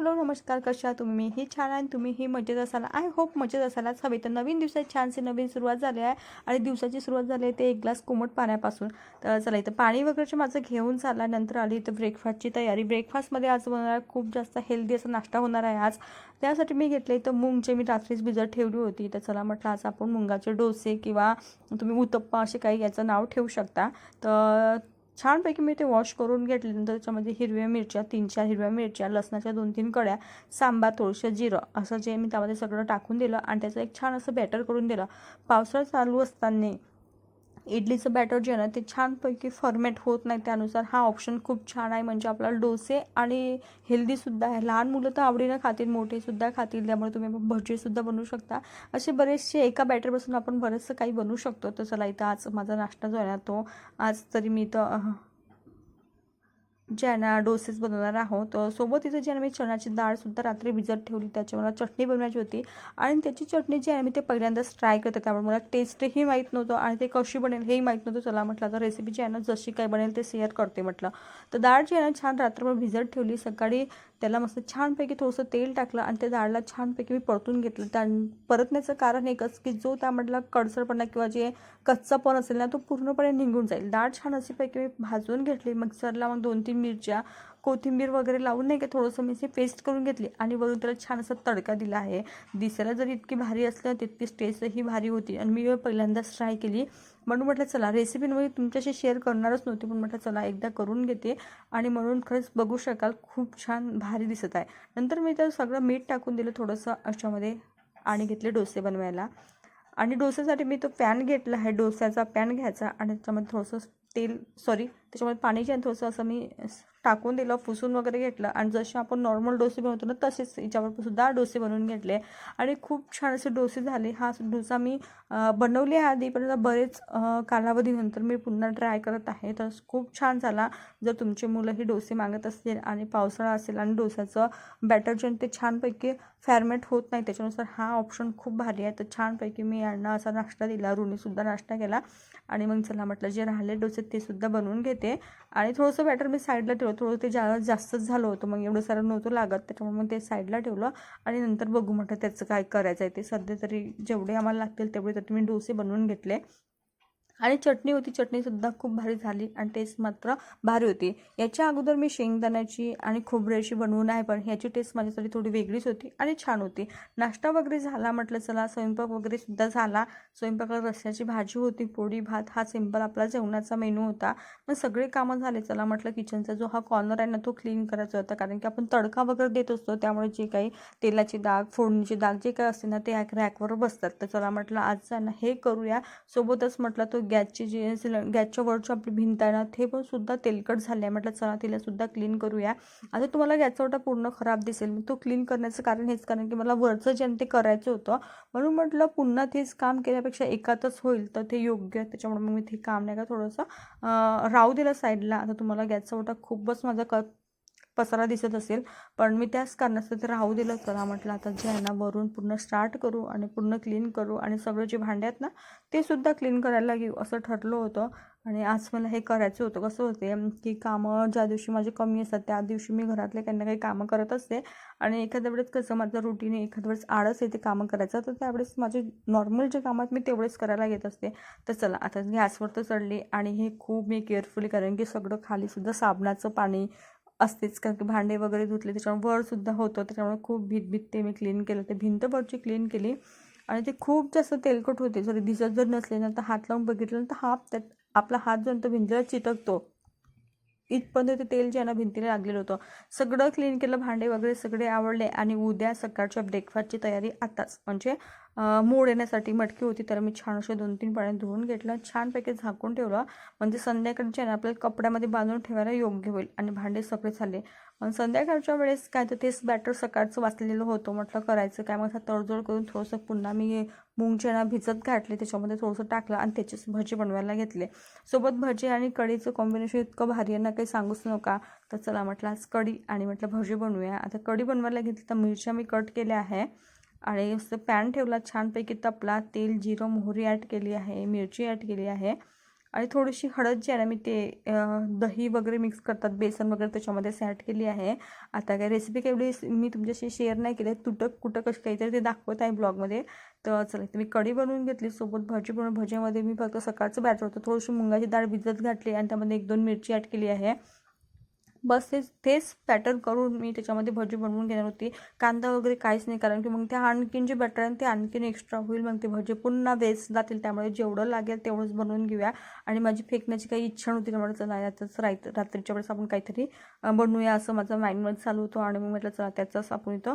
Hello नमस्कार कशा तुम्ही? ही छान आहे तुम्ही ही मजेत असाल. आय होप मजेत असायलाच हवे तर नवीन दिवसात छानशी नवीन सुरुवात झाली आहे आणि दिवसाची सुरुवात झाली आहे ते एक ग्लास कोमट पाण्यापासून. तर चला इथं पाणी वगैरेचे माझं घेऊन चालला. नंतर आली इथं ब्रेकफास्टची तयारी. ब्रेकफास्टमध्ये आज होणार आहे खूप जास्त हेल्दी असा नाश्ता होणार आहे आज. त्यासाठी मी घेतले इथं मूग जे मी रात्रीच भिजत ठेवली होती. तर चला म्हटलं आज आपण मुंगाचे डोसे किंवा तुम्ही उत्तप्पा असे काही याचं नाव ठेवू शकता. तर छानपैकी मी ते वॉश करून घेतले. नंतर त्याच्यामध्ये हिरव्या मिरच्या तीन चार हिरव्या मिरच्या लसणाच्या दोन तीन कड्या सांबा थोडंसं जिरं असं जे मी त्यामध्ये सगळं टाकून दिलं आणि त्याचं एक छान असं बॅटर करून दिलं. पावसाळा चालू असताना इडलीचं बॅटर जे आहे ना ते छानपैकी फॉर्मेट होत नाही त्यानुसार. हा ऑप्शन खूप छान आहे. म्हणजे आपल्याला डोसे आणि हेल्दीसुद्धा आहे. लहान मुलं तर आवडीनं खातील मोठेसुद्धा खातील. त्यामुळे तुम्ही भजीसुद्धा बनवू शकता. असे बरेचसे एका बॅटरपासून आपण बरंचसं काही बनवू शकतो. तर चला इथं आज माझा नाश्ता जो आहे ना तो आज तरी मी इथं जे आहे ना डोसेस बनवणार आहोत. सोबत इथे जे आहे ना मी चण्याची डाळसुद्धा रात्री भिजत ठेवली. त्याच्या मला चटणी बनवायची होती. आणि त्याची चटणी जी आहे मी ते पहिल्यांदाच ट्राय करते. त्यामुळे मला टेस्टही माहीत नव्हतं आणि ते कशी बनेल हेही माहीत नव्हतं. चला म्हटलं तर रेसिपी जी आहे ना जशी काय बनेल ते शेअर करते म्हटलं. तर डाळ जी आहे ना छान रात्रभर भिजत ठेवली. सकाळी त्याला मस्त छानपैकी थोडंसं तेल टाकलं आणि त्या डाळला छानपैकी मी परतून घेतलं. त्या परतण्याचं कारण एकच की जो त्यामधला कडसरपणा किंवा जे कच्चापण असेल ना तो पूर्णपणे निघून जाईल. डाळ छान अशीपैकी मी भाजून घेतली. मिक्सरला मग दोन तीन मिरच्या कोथिंबीर वगैरे लावून नाही का थोडंसं मी पेस्ट करून घेतली आणि वरून त्याला छान असा तडका दिला आहे. दिसायला जरी इतकी भारी असलं तितकीच टेस्टही भारी होती. आणि मी पहिल्यांदाच ट्राय केली. म्हणून म्हटलं चला रेसिपी मी तुमच्याशी शेअर करणारच नव्हती पण म्हटलं चला एकदा करून घेते. आणि म्हणून खरंच बघू शकाल खूप छान भारी दिसत आहे. नंतर मी तर सगळं मीठ टाकून दिलं थोडंसं अशामध्ये आणि घेतले डोसे बनवायला. आणि डोस्यासाठी मी तो पॅन घेतला आहे डोस्याचा पॅन घ्यायचा आणि त्याच्यामध्ये थोडंसं तेल सॉरी त्याच्यामध्ये पाणी जे थोडंसं असं मी टाकून दिलं पुसून वगैरे घेतलं. आणि जसे आपण नॉर्मल डोसे बनवतो ना तसेच याच्यावर सुद्धा डोसे बनवून घेतले. आणि खूप छान असे डोसे झाले. हा डोसा मी बनवले आधी पण बरेच कालावधीनंतर मी पुन्हा ट्राय करत आहे. तर खूप छान झाला. जर तुमचे मुलं हे डोसे मागत असतील आणि पावसाळा असेल आणि डोसाचं बॅटर जे ते छानपैकी फॅरमेट होत नाही त्याच्यानुसार हा ऑप्शन खूप भारी आहे. तर छानपैकी मी यांना असा नाश्ता दिला. रुनीसुद्धा नाश्ता केला. आणि मग चला म्हटलं जे राहिले डोसे ते सुद्धा बनवून घेते. आणि थोडंसं बॅटर मी साईडला ठेवलं. थोडं ते जा जास्तच झालं होतं मग एवढं सारं नव्हतं लागत. त्याच्यामुळे मग ते साईडला ठेवलं. आणि नंतर बघू म्हटलं त्याचं काय करायचं आहे ते. सध्या तरी जेवढे आम्हाला लागतील तेवढे तर मी डोसे बनवून घेतले. आणि चटणी होती चटणीसुद्धा खूप भारी झाली आणि टेस्ट मात्र भारी होती. याच्या अगोदर मी शेंगदाण्याची आणि खोबऱ्याची बनवून आहे पण ह्याची टेस्ट माझ्यासाठी थोडी वेगळीच होती आणि छान होती. नाश्ता वगैरे झाला म्हटलं चला स्वयंपाक वगैरे सुद्धा झाला. स्वयंपाकात रस्त्याची भाजी होती पोळी भात हा सिंपल आपला जेवणाचा मेनू होता. मग सगळे कामं झाले चला म्हटलं किचनचा जो हा कॉर्नर आहे ना तो क्लीन करायचा होता. कारण की आपण तडका वगैरे देत असतो त्यामुळे जे काही तेलाची डाग फोडणीची डाग जे काही असते ना ते रॅकवर बसतात. तर चला म्हटलं आज ना हे करूया. सोबतच म्हटलं तो गॅसची जी सिल गॅसच्या वरची आपली भिंत आहे ना ते पण सुद्धा तेलकट झाले आहे म्हटलं चला तिला सुद्धा क्लीन करूया. आता तुम्हाला गॅसचा ओटा पूर्ण खराब दिसेल. तो क्लीन करण्याचं कारण हेच कारण की मला वरचं जे ते करायचं होतं. म्हणून म्हटलं पुन्हा तेच काम केल्यापेक्षा एकातच होईल तर ते योग्य त्याच्यामुळे मग मी ते काम नाही का थोडंसं राहू दिलं साईडला आता तुम्हाला गॅसचा ओटा खूपच माझा क पसारा दिसत असेल. पण मी त्याच कारणास्तव ते राहू दिलं चला म्हटलं आता जे आहे ना वरून पूर्ण स्टार्ट करू आणि पूर्ण क्लीन करू आणि सगळं जे भांडे आहेत ना ते सुद्धा क्लीन करायला घेऊ असं ठरलं होतं. आणि आज मला हे करायचं होतं. कसं होते की कामं ज्या दिवशी माझे कमी असतात त्या दिवशी मी घरातले काही ना काही कामं करत असते. आणि एखाद्या वेळेस कसं माझं रुटीन एखाद्या वेळेस आळस येते कामं करायचं तर त्यावेळेस माझे नॉर्मल जे कामं आहेत मी तेवढेच करायला घेत असते. तर चला आता गॅसवर तर चढली. आणि हे खूप मी केअरफुली कारण की सगळं खालीसुद्धा साबणाचं पाणी असतेच कारण की भांडे वगैरे धुतले त्याच्यामुळे वरसुद्धा होतं त्याच्यामुळे खूप भीत भीत ते मी क्लीन केलं. ते भिंत वरची क्लीन केली आणि ते खूप जास्त तेलकट होते. जरी दिसत जर नसले ना तर हात लावून बघितलं तर हा त्यात आपला हात जो तो भिंतीला चिटकतो. इथपर्यंत ते तेल जे आहे ना भिंतीला लागलेलं होतं. सगळं क्लीन केलं भांडे वगैरे सगळे आवडले आणि उद्या सकाळच्या ब्रेकफास्टची तयारी आताच. म्हणजे मोड येण्यासाठी मटकी होती तर मी छान असे दोन तीन पाण्यात धुवून घेतलं छानपैकी झाकून ठेवलं. म्हणजे संध्याकाळच्या ना आपल्याला कपड्यामध्ये बांधून ठेवायला योग्य होईल आणि भांडे सगळे झाले. आणि संध्याकाळच्या वेळेस काय तर तेच बॅटर सकाळचं वाचलेलं होतं. म्हटलं करायचं काय? मग तडजोड करून थोडंसं पुन्हा मी मूग चणा भिजत घातले. त्याच्यामध्ये थोडंसं टाकलं आणि त्याचेच भजी बनवायला घेतले. सोबत भजी आणि कढीचं कॉम्बिनेशन इतकं भारी आहे ना काही सांगूच नका. तर चला म्हटलं आज कढी आणि म्हटलं भजी बनवूया. आता कढी बनवायला घेतली तर मिरच्या मी कट केल्या आहे. आणि असं पॅन ठेवला छानपैकी तपला तेल जिरं मोहरी ॲड केली आहे मिरची ॲड केली आहे. आणि थोडीशी हळद जी आहे ना मी ते दही वगैरे मिक्स करतात बेसन वगैरे त्याच्यामध्ये सॅट केली आहे. आता काय रेसिपी काय एवढी मी तुमच्याशी शेअर नाही केली. आहे तुटक कुटक कशी काहीतरी ते दाखवत आहे ब्लॉगमध्ये तर चला मी कढी बनवून घेतली. सोबत भजी बनवून भजीमध्ये मी फक्त सकाळचं बॅटर होतं. थोडीशी मुंगाची डाळ भिजत घातली आणि त्यामध्ये एक दोन मिरची ॲड केली आहे. बस तेच तेच पॅटर्न करून मी त्याच्यामध्ये भजी बनवून घेणार होती. कांदा वगैरे काहीच नाही कारण की मग ते आणखीन जे बॅटर आहे ते आणखीन एक्स्ट्रा होईल. मग ते भजी पुन्हा वेस्ट जातील. त्यामुळे जेवढं लागेल तेवढंच बनवून घेऊया. आणि माझी फेकण्याची काही इच्छा नव्हती. त्यामुळे चला यातच रात रात्रीच्या वेळेस आपण काहीतरी बनवूया असं माझं माइंडमध्ये चालू होतं. आणि मग म्हटलं चला त्याचाच आपण इथं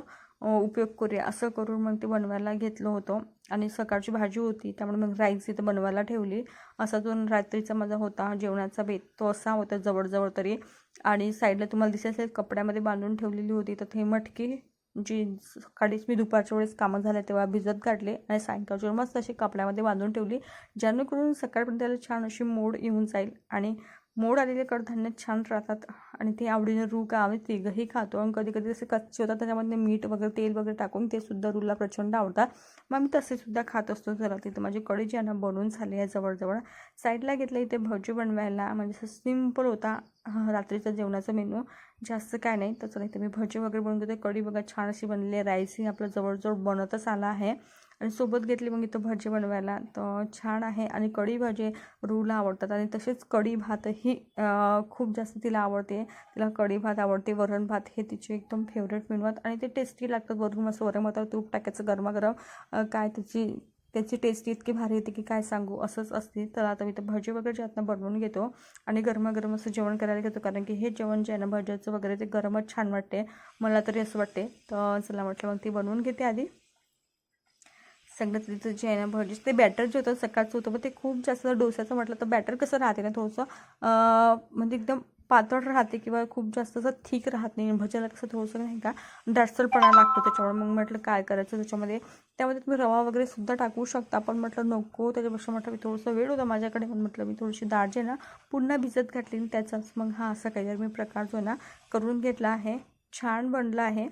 उपयोग करूया. असं करून मग ते बनवायला घेतलं होतं. आणि सकाळची भाजी होती. त्यामुळे मग राईस इथं बनवायला ठेवली. असा जो रात्रीचा माझा होता जेवणाचा बेत तो असा होता जवळजवळ तरी. आणि साईडला तुम्हाला दिसत असेल कपड्यामध्ये बांधून ठेवलेली होती. तर ते मटकी जी सकाळीच मी दुपारच्या वेळेस कामं झाल्या तेव्हा भिजत काढले आणि सायंकाळच्या मस्त अशी कपड्यामध्ये बांधून ठेवली जेणेकरून सकाळपर्यंत त्याला छान अशी मोड येऊन जाईल आणि मोड आलेले कडधान्य छान राहतात आणि ते आवडीने रू का आम्ही तिघंही खातो. आणि कधी कधी जसे कच्चे होतात त्याच्यामध्ये मीठ वगैरे तेल वगैरे टाकून ते सुद्धा रूला प्रचंड आवडतात. मग आम्ही तसेसुद्धा खात असतो जरा तिथं. माझी कढी जी आहे ना बनवून झाली आहे जवळजवळ. साईडला घेतलं इथे भजी बनवायला. म्हणजे असं सिंपल होता रात्रीचा जेवणाचा मेनू जास्त काय नाही. तर चला इथे मी भजी वगैरे बनवून घेते कढी बघा छान अशी बनली आहे. राईसही आपलं जवळजवळ बनतच आला आहे. आणि सोबत घेतली मग इथं भजी बनवायला. तर छान आहे. आणि कढी भाजी रूला आवडतात. आणि तसेच कढी भातही खूप जास्त तिला आवडते. तिला कढी भात आवडते. वरण भात हे तिचे एकदम फेवरेट मेनू आहेत आणि ते टेस्टी लागतात. वरून मस्त वरण भातावर तूप टाकायचं गरमागरम. काय त्याची त्याची टेस्ट इतकी भारी येते की काय सांगू? असंच असते. तर आता मी तर भजी वगैरे जे आहेत ना बनवून घेतो. आणि गरमागरम असं जेवण करायला घेतो. कारण की हे जेवण जे आहे ना भज्याचं वगैरे ते गरमच छान वाटते. मला तरी असं वाटते. तर चला म्हटलं मग ती बनवून घेते आधी. सगळं तिथं जे आहे ना भजी ते बॅटर जे होतं सकाळचं होतं पण ते खूप जास्त डोस्याचं म्हटलं तर बॅटर कसं राहते ना थोडंसं म्हणजे एकदम पातळ राहते किंवा खूप जास्त असं थिक राहत नाही. भज्याला कसं थोडंसं नाही का दाटसरपणा लागतो त्याच्यामुळे. मग म्हटलं काय करायचं त्याच्यामध्ये? त्यामध्ये तुम्ही रवा वगैरे सुद्धा टाकू शकता पण म्हटलं नको. त्याच्यापेक्षा म्हटलं मी थोडंसं वेळ होता माझ्याकडे पण म्हटलं मी थोडीशी डाळ जे आहे ना पुन्हा भिजत घातली आणि त्याचाच मग हा असा काहीतरी मी प्रकार जो आहे ना करून घेतला आहे. छान बनला आहे.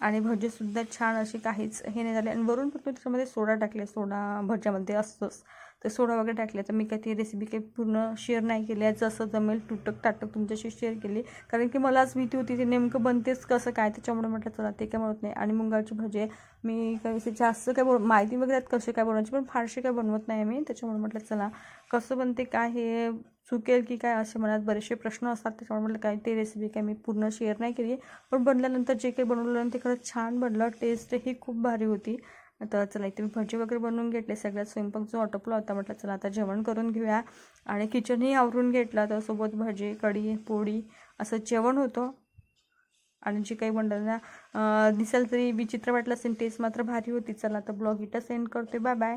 आणि भजीसुद्धा छान अशी काहीच हे नाही झाले. आणि वरून फक्त त्याच्यामध्ये सोडा टाकले. सोडा भज्यामध्ये असतोच. ते सोडा वगैरे टाकले. तर मी काही ती रेसिपी काही पूर्ण शेअर नाही केली. आहे जसं जमेल तुटक टाटक तुमच्याशी शेअर केली. कारण की मलाच भीती होती. ते नेमकं बनतेच कसं? काय त्याच्यामुळे म्हटलं चला ते काय म्हणत नाही. आणि मुंगाची भजे मी काही असे जास्त काय बोल माहिती वगैरे आहेत कसे काय बनवायची पण फारशी काय बनवत नाही मी त्याच्यामुळे म्हटलं चला कसं बनते काय हे चुकेल की काय असे मनात बरेचसे प्रश्न असतात. त्याच्यामुळे म्हटलं काय ते रेसिपी काय मी पूर्ण शेअर नाही केली पण बनल्यानंतर जे काही बनवलं ते खरंच छान बनलं. टेस्टही खूप भारी होती. आता चला इथे मी भजी वगैरे बनवून घेतले. सगळ्यात स्वयंपाक जो आटोपला होता म्हटलं चला आता जेवण करून घेऊया. आणि किचनही आवरून घेतला. तर सोबत भजी कढी पोळी असं जेवण होतं. आणि जे काही मंडळांना अं, दिसेल तरी विचित्र वाटलं असेल. टेस्ट मात्र भारी होती. चला आता ब्लॉग इथं सेंड करते. Bye bye